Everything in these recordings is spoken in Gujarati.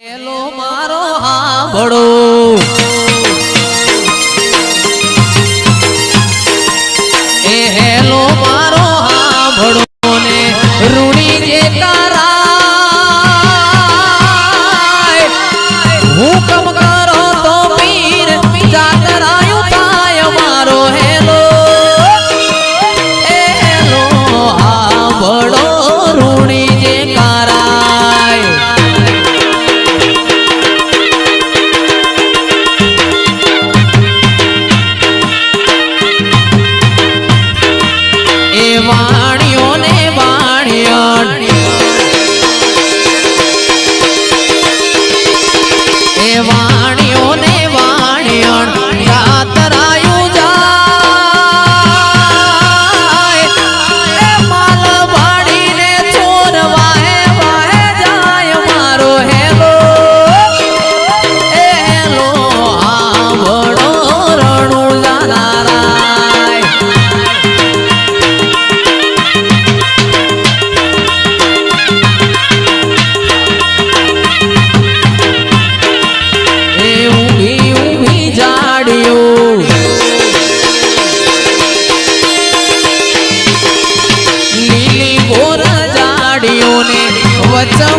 એલો મારો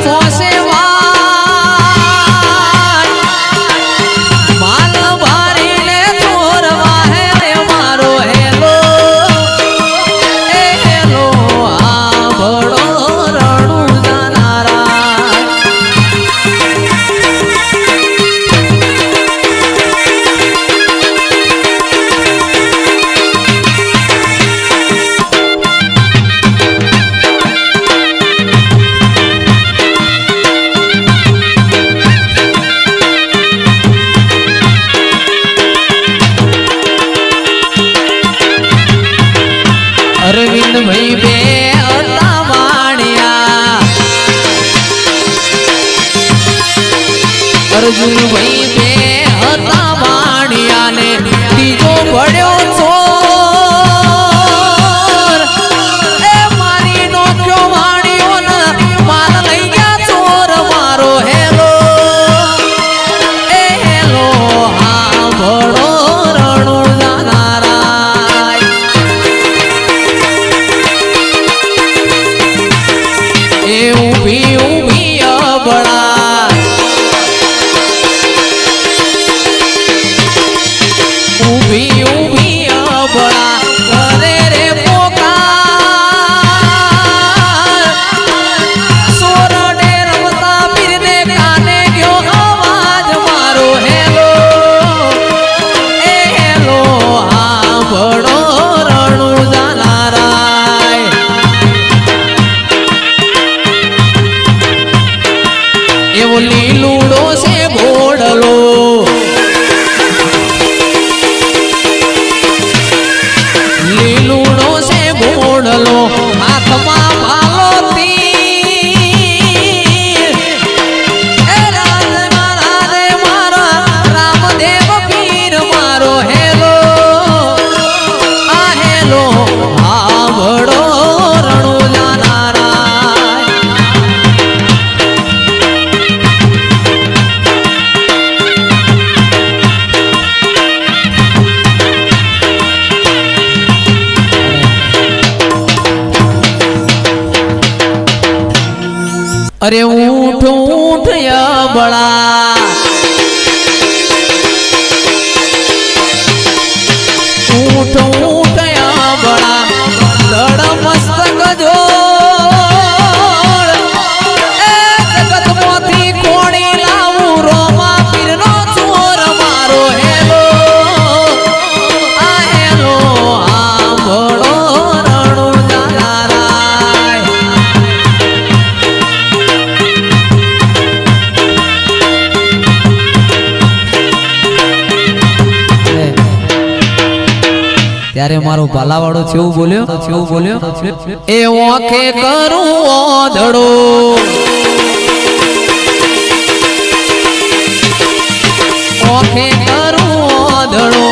você અરવિંદ ભાઈ બે અતાવાણિયા અર્જુન ભાઈ બે અતાવાણિયા ને ત્યારે મારો ભાલાવાળો છેવું બોલ્યો છેવું બોલ્યો એ ઓખે કરું ઓધડો ઓખે કરું ઓધડો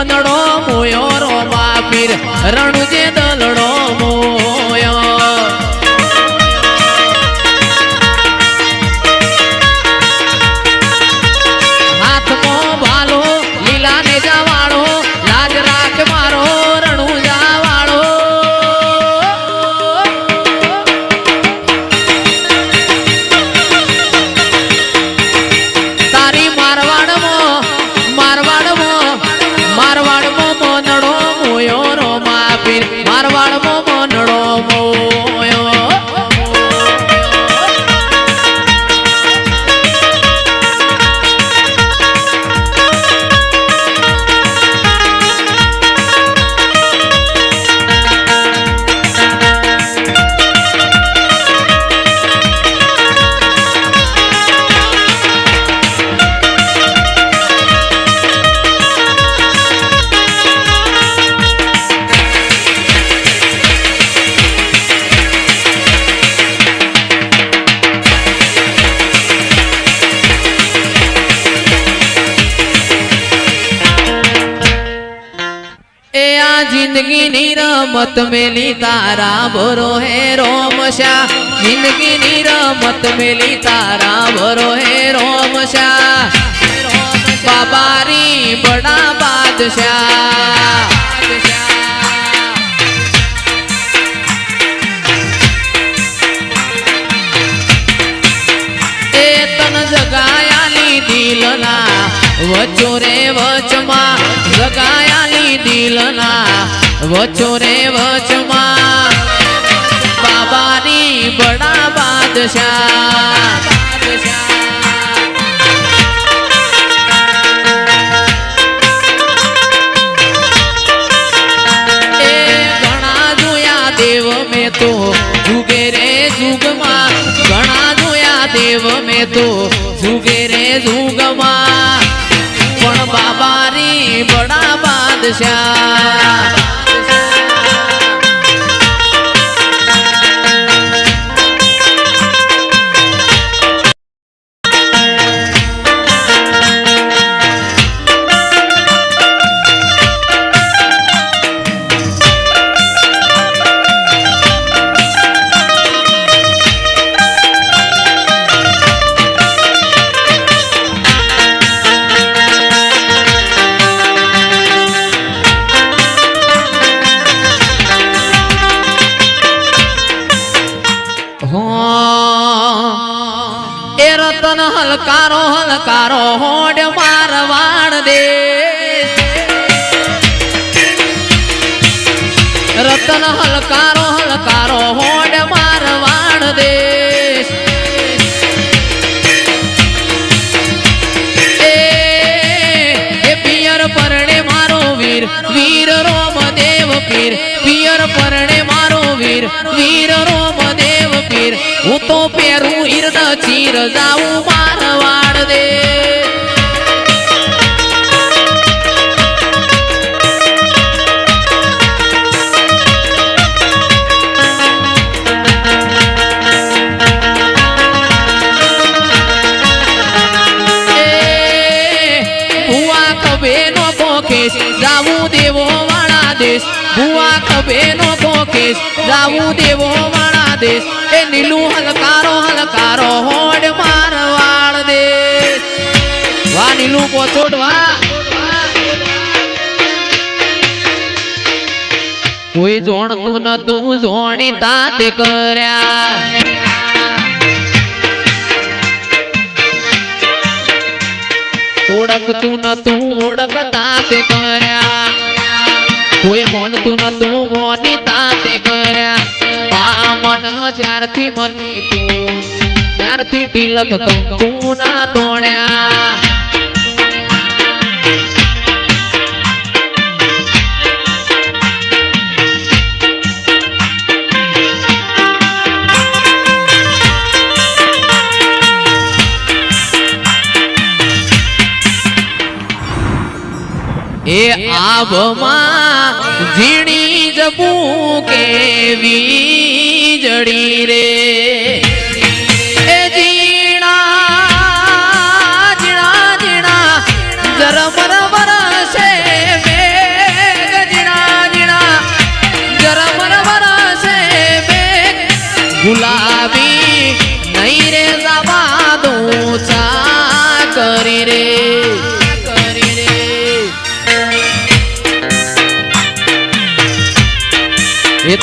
જે બનડો રમત મેલી તારા ભરો હે રોમશા જિંદગીની રમત મેલી તારા ભરો હે રોમશા. બાબારી બડા બાદશાહ. દિલના. વચો રે વચમાં જગાયાલી દિલના. વચો રે વચમાં બાબાની બડા બાદશાહ એ ઘણા જોયા દેવ મેં તો જુગે રે જુગમાં ઘણા જોયા દેવ મેં તો જુગે રે જુગમાં પણ બાબારી બડા બાદશાહ રતન હલકારો હલકારો હોડ મારવાડ દે. રતન હલકારો હલકારો હોડ મારવાડ દે. પરણે મારો વીર વીર રોમ દેવ પીર. પિયર પરણે મારો વીર વીર રોમ હું તો પેરું ઈર્દ ચીર જાઉં મારવાડ દે. જાવું દેવો વાળા દેશ. ભુવા કબે નો ભોકેશ જાવું દેવો વાળા દેશ. એ હલકારો હલકારો હોડ મારવાડ દે. વાહ નીલું પોચોડ વાહ કોઈ જોણતું નતું, જોણી તાત કર્યા. ઓળખતું નતું ઓળખતા તે કર્યા. કોઈ મોનતું નતું મોની તાતે કર્યા. આ મન જ્યારથી મની તું ત્યારથી તિલક કંકુ ના તોડ્યા? એ આભમાં ઝીણી જબું કેવી જડી રે.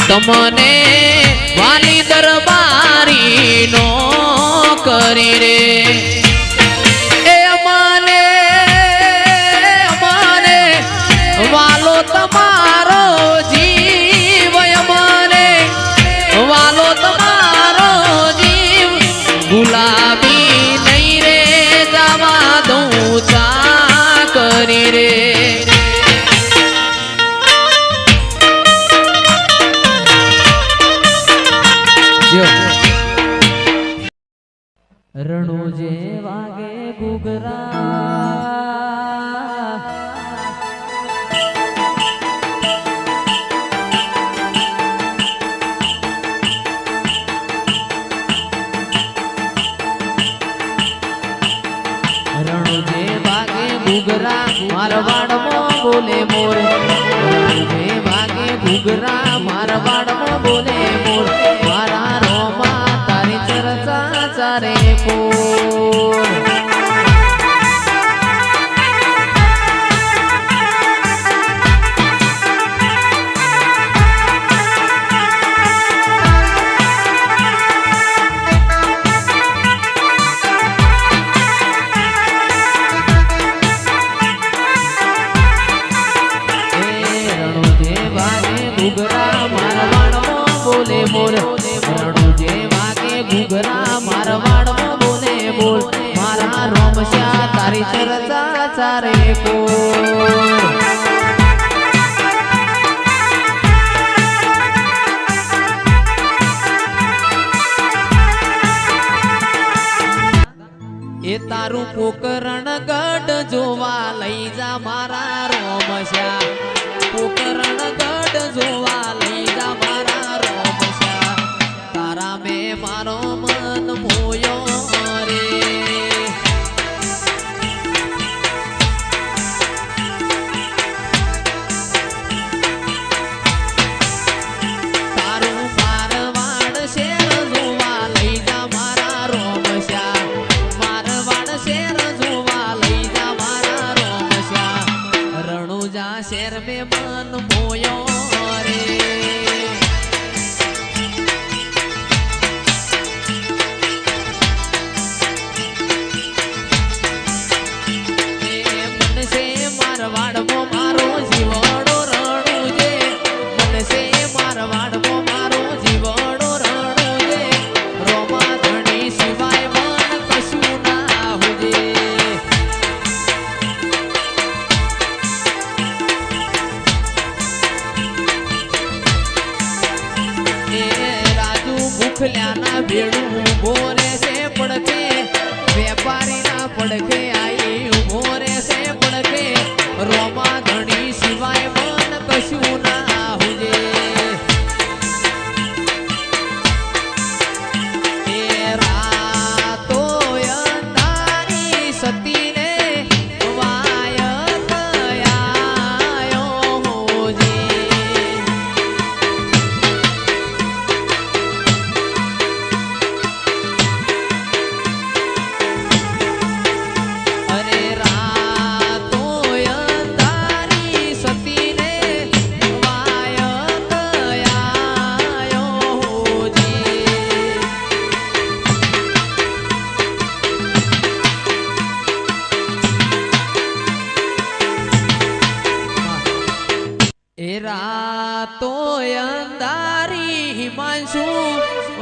તમને વાલી દરબારી નો કરી રે. એ મને મને વાલો તમારો જીવ માને વાલો તમારો જીવ, ગુલાબ મારું પોકરણ ગઢ જોવા લઈ જા મારા રોમશ્યા મન મોયો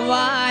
why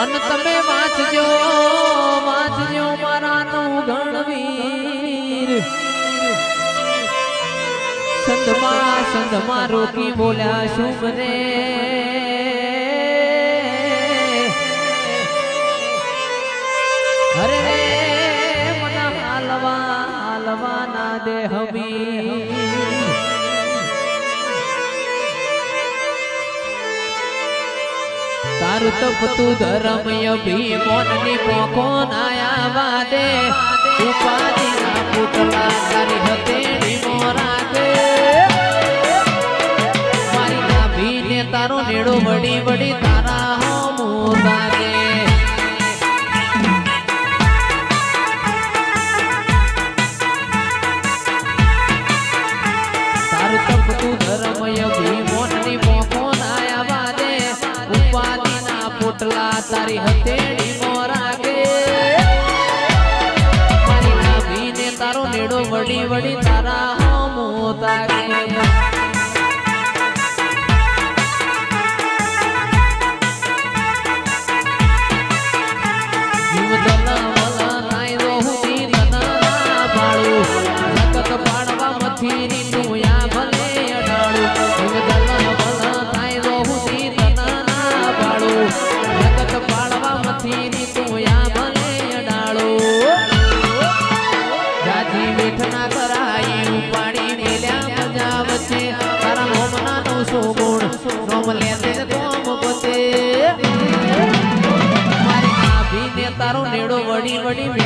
અન તમે વાંચજો વાંચજો મારા નું ગણવીર. સંધમાં સંધમાં રોકી બોલ્યા શુભ રે હરે મને હાલવા હાલવા ના તારું તપતું ધર્મ અભિમોનની પોખો નાયા વાદે. ઉપાધિના પુતળા તારી હતે મોરાગે મારી નાભીને તારો નેડો વડી વડી મથીની તું યા ભલે અડાડું જીવ દલાવલા નાઈ રોહુતી તના પાડું જગત પાડવા મથીની તું યા ભલે અડાડું જાજી નો નાભીને તારો નેડો વડી વડી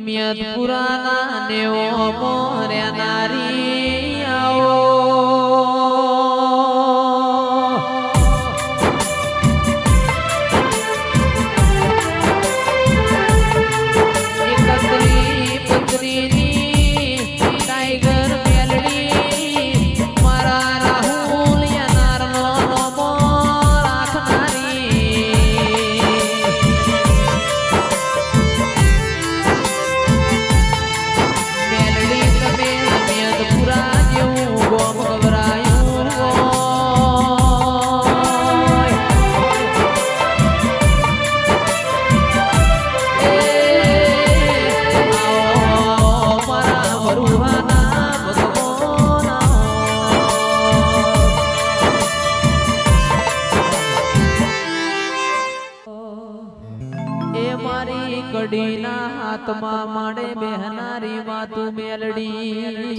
જમિયત પુરાના નેવો મોર્યા નારી કડીના હાથમાં માડે બેહનારી વાતું મેલડી.